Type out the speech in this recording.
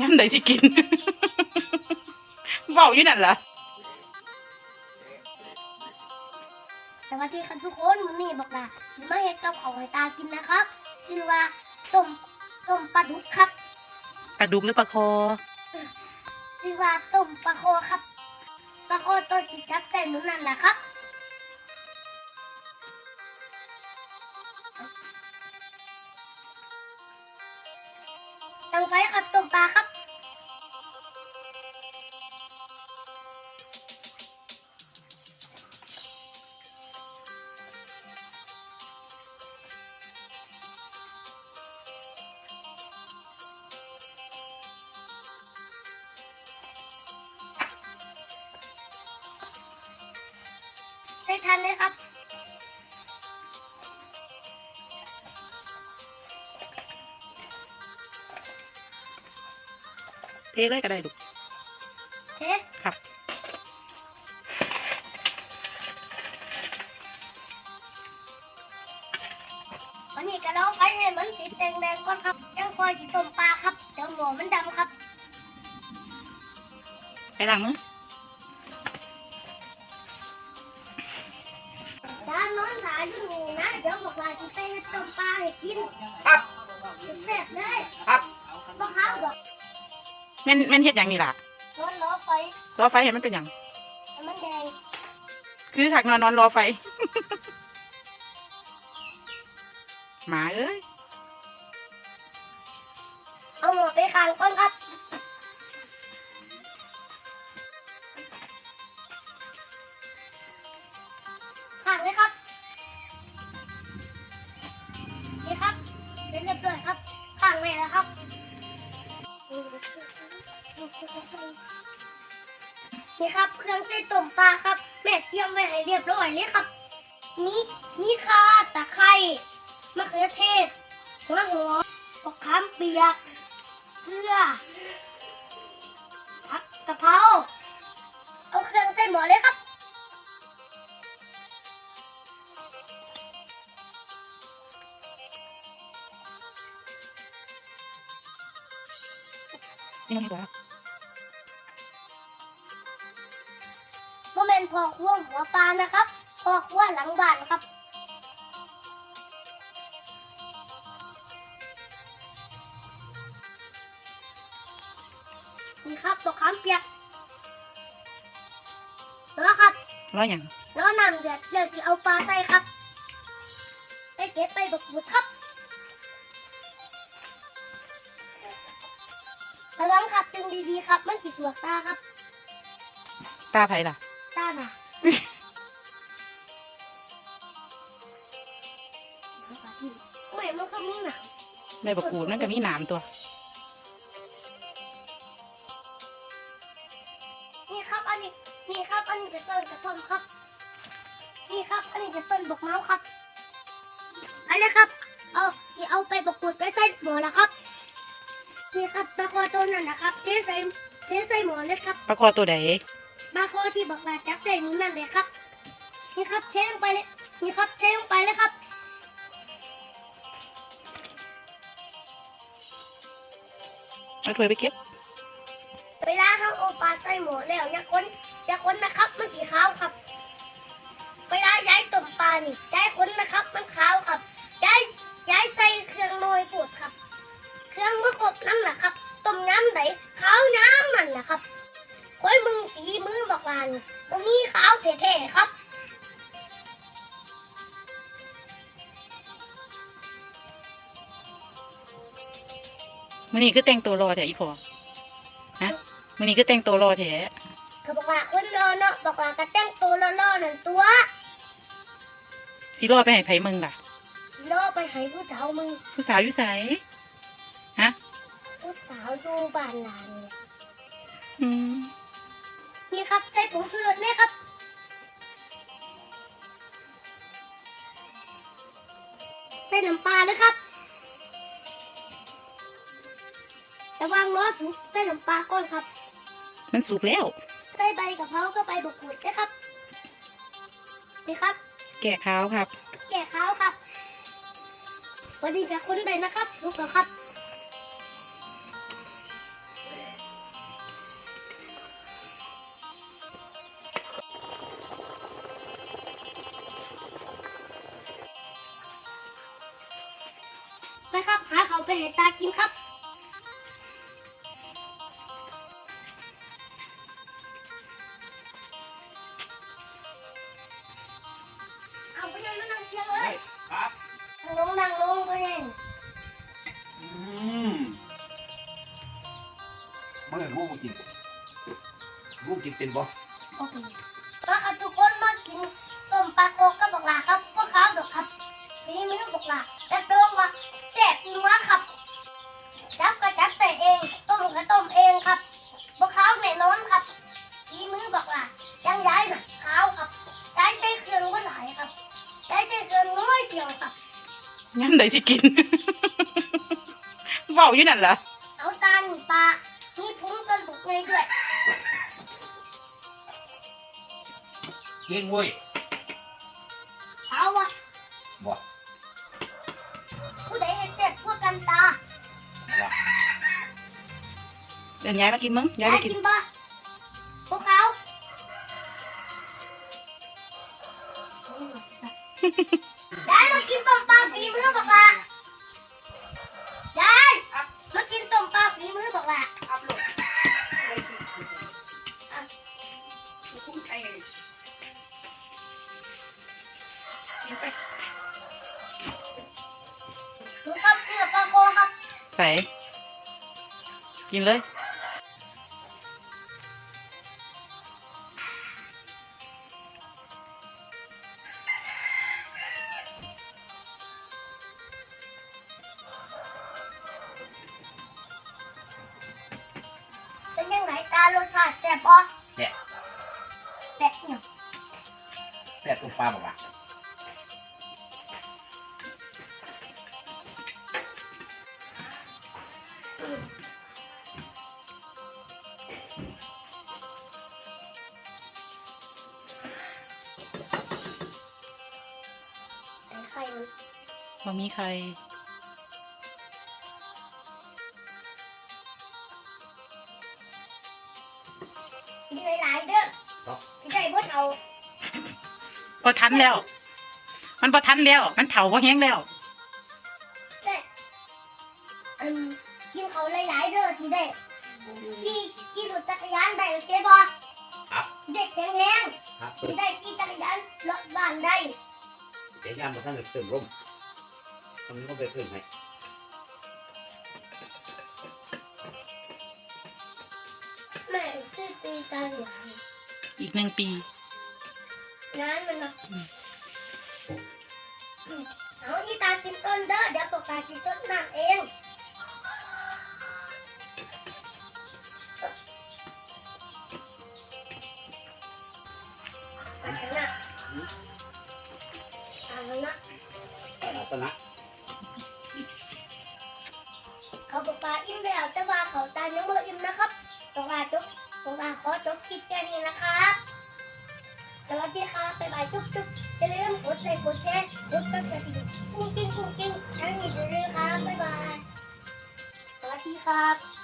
ย่ำใดสิกินเบาอยู่นั่นล่ะสวัสดีครับทุกคนมื้อนี้บอกว่าสิมาเฮ็ดกับข้าวให้ตากินนะครับชื่อว่าต้มต้มปลาดุกครับปลาดุกหรือปลาคอชื่อว่าต้มปลาโคครับปลาโคตัวสีจับแต่หนูนั่นแหละครับ งไฟครับต้มปลาครับใส่ทันเลยครับ ทเลยก็ได้ลูกเฮ้ค่ะวันนี้ก็ลองไฟให้มันติดแดงๆก่อนครับยังคอยสิต้มปลาครับเดี๋ยวหมอมันดำครับ ไปล้างมือด้านโน้นสายอยู่นี่นะเดี๋ยวบอกว่าสิไปเฮ็ดต้มปลาให้กินครับแซ่บเลยครับบ่ครับดอก แม่นแม่นเฮ็ดหยังนี่ล่ะนอนรอไฟรอไฟเห็นมันเป็นหยังให้มันแดงคือถักนอนนอนรอไฟ หมาเอ้ยเอาหมอไปขังก่อนครับขังเลยครับ นี่ครับ เครื่องใส่ต้มปลาครับ แม่เตรียมไว้ให้เรียบร้อยเลยครับ นี่นี่ค่ะตะไคร้มะเขือเทศหัวหอมมะขามเปียกเกลือผักกะเพราเอาเครื่องใส่หมอเลยครับนี่น้องดีก เมนพอครัวหัวปลานะครับพอครัวหลังบ้านครับ นี่ครับมะขามเปียกแล้วครับรอหยังแล้วน้ำเดือดเดี๋ยวสิเอาปลาใส่ครับ ไปเก็บไปบักบุดครับระวังครับจึงดีๆครับ มันสิสวกตาครับ ตาไผล่ะ ตาน่ะไม่มันก็มีหนังใบบักกูดมันก็มีหนามตัว นี่ครับ อันนี้ นี่ครับ อันนี้จะต้นกระท่อมครับ นี่ครับ อันนี้จะต้นบกเมาส์ครับ อันนี้ครับ เอาสิเอาไปบกกูดไปใส่หมอแล้วครับ นี่ครับปลาคอตัวนั้นนะครับ เทใส่ เทใส่หมอเลยครับ ปลาคอตัวใด ปลาคอที่บอกว่าจับใส่มือนั่นเลยครับ นี่ครับเทลงไปเลยนี่ครับเทลงไปเลยครับเอาถ้วยไปเก็บ เวลาเขาเอาปลาใส่หมอแล้วอย่าค้นอย่าค้นนะครับ มันสีขาวครับ เวลาย้ายต้มปลานี่ย้ายค้นนะครับ มันขาวครับย้ายย้ายใส่เครื่องโรยปวดครับ เครื่องเมื่อครบน้ำแหละครับต้มน้ำไหนขาวน้ำมันแหละครับ คนมึงสีมือบอกวานี่ตรงนี้ขาวแท้ๆครับมื้อนี้คือแต่งตัวรอแท้อีพอฮะมื้อนี้คือแต่งตัวรอแท้เขาบอกว่าคนรอเนาะบอกว่ากระแต่งตัวล่อๆนั่นตัวสิรอไปให้ไผมึงล่ะล่อไปให้ผู้สาวมึง ผู้สาวอยู่ไสฮะ ผู้สาวอยู่บ้านหลานเนี่ยอืมนี่ ครับ ใส่ผงชูรสเลยครับ ใส่น้ำปลาเลยครับระวังล้อสุกใส่น้ำปลาก่อนครับ มันสุกแล้ว ใส่ใบกะเพราก็ใบบุกกูดด้วยครับ นี่ครับ แก่ขาวครับ แก่ข้าวครับ วันนี้จะคนใดนะครับสุกแล้วครับ ครับหาเขาไปให้ตากินครับเอาไปนั่งนั่งเตียงเลยครับนั่งลงนั่งลงไปเล่นอืมเมื่อลูกกินลูกกินเป็นบ่โอเคก็ครับทุกคนมากินต้มปลาโคกกับบอกลาครับก็ข้าวดอกครับฝีมือบอกลาแต่เดิมว่า แน่นอนครับฝีมือบอกลายังย้ายน่ะขาวครับย้ายใส่เครื่องก็หลายครับย้ายใส่เครื่องน้อยเดียวครับงั้นไหนสิกินเว้าอยู่นั่นเหรอเอาตาหนีปลามีพุงกันบุกเลยด้วยเก่งเว้ย ดี๋ยวยายมากินมึงยายได้มากินกินปะพวกเขาได้มากินต้มปลาฝีมือบอกละได้มากินต้มปลาฝีมือบอกละอัพโหลดคุ้มใจกินไปคือครับเนื้อปลาโคครับ ใส่ กินเลย ชาติแซ่บปะแซ่บ แซ่บเนี่ยแซ่บตุ้มปลาบ่ล่ะไอ้ไข่มันบ่มีใคร กินหลายๆเด้อพี่ได้บ่เอาพอทันแล้ว มันพอทันแล้ว มันเถาพอแห้งแล้วแต่อันกินเขาหลายๆเด้อพี่ได้พี่ขี่รถจักรยานได้โอเคบ่ครับเด็กแข็งแรงครับพี่ได้ขี่จักรยานรถบ้านได้เดี๋ยวยามมาท่านจะเติมลมตรงนี้ก็ไปเพิ่มให้ แม่ชื่อตีกันหลายอีกหนึ่งปีงานมันเนาะอืม อืมเอาอีตากินต้นเด้อเดี๋ยวปกตากินต้นน้ำเองอ่านนะอ่านนะรัตนะเขาบอกว่าอิ่มแล้วแต่ว่าเขาตายังไม่อิ่มนะครับ บอกว่าจบบอกว่าขอจบคลิปแค่นี้นะครับ สวัสดีครับบ๊ายบายจุ๊บจุ๊บอย่าลืมกดไลค์กดแชร์กดกระดิ่งกุ้งกิ้งกุ้งกิ้งทั้งนี้อย่าลืมครับบ๊ายบายสวัสดีครับ